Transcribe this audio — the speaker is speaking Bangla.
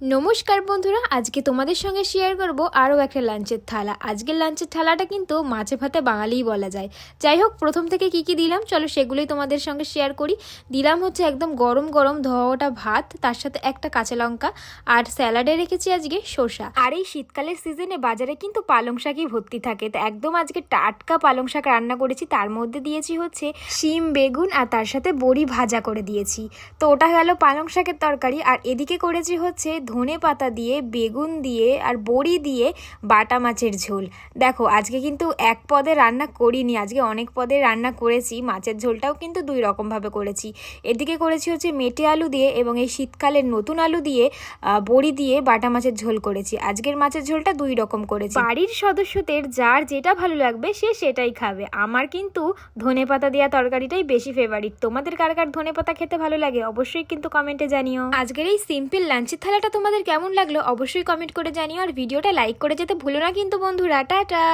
নমস্কার বন্ধুরা, আজকে তোমাদের সঙ্গে শেয়ার করব আরও একটা লাঞ্চের থালা। আজকের লাঞ্চের থালাটা কিন্তু মাছে ভাতে বাঙালিই বলা যায়। যাই হোক, প্রথম থেকে কি কি দিলাম, চলো সেগুলোই তোমাদের সঙ্গে শেয়ার করি। দিলাম হচ্ছে একদম গরম গরম ধোয়াটা ভাত, তার সাথে একটা কাঁচা লঙ্কা আর স্যালাডে রেখেছি আজকে শসা। আর এই শীতকালের সিজনে বাজারে কিন্তু পালং শাকই ভর্তি থাকে। তো একদম আজকে টাটকা পালং শাক রান্না করেছি, তার মধ্যে দিয়েছি হচ্ছে শিম, বেগুন আর তার সাথে বড়ি ভাজা করে দিয়েছি। তো ওটা গেল পালং শাকের তরকারি, আর এদিকে করেছি হচ্ছে ধনে পাতা দিয়ে বেগুন দিয়ে আর বড়ি দিয়ে বাটা মাছের ঝোল। দেখো আজকে কিন্তু এক পদে রান্না করিনি আজকে অনেক পদে রান্না করেছি মাছের ঝোলটাও কিন্তু দুই রকমভাবে করেছি। এদিকে করেছি হচ্ছে মেটে আলু দিয়ে এবং এই শীতকালের নতুন আলু দিয়ে বড়ি দিয়ে বাটা মাছের ঝোল করেছি। আজকের মাছের ঝোলটা দুই রকম করেছি। বাড়ির সদস্যদের যার যেটা ভালো লাগবে সে সেটাই খাবে। আমার কিন্তু ধনে পাতা দেওয়া তরকারিটাই বেশি ফেভারিট তোমাদের কার কার ধনে পাতা খেতে ভালো লাগে অবশ্যই কিন্তু কমেন্টে জানিও। আজকের এই সিম্পল লাঞ্চের থালাটা তোমাদের কেমন লাগল অবশ্যই কমেন্ট করে জানিও আর ভিডিওটা লাইক করে যেতে ভুলো না কিন্তু বন্ধুরা, টাটা!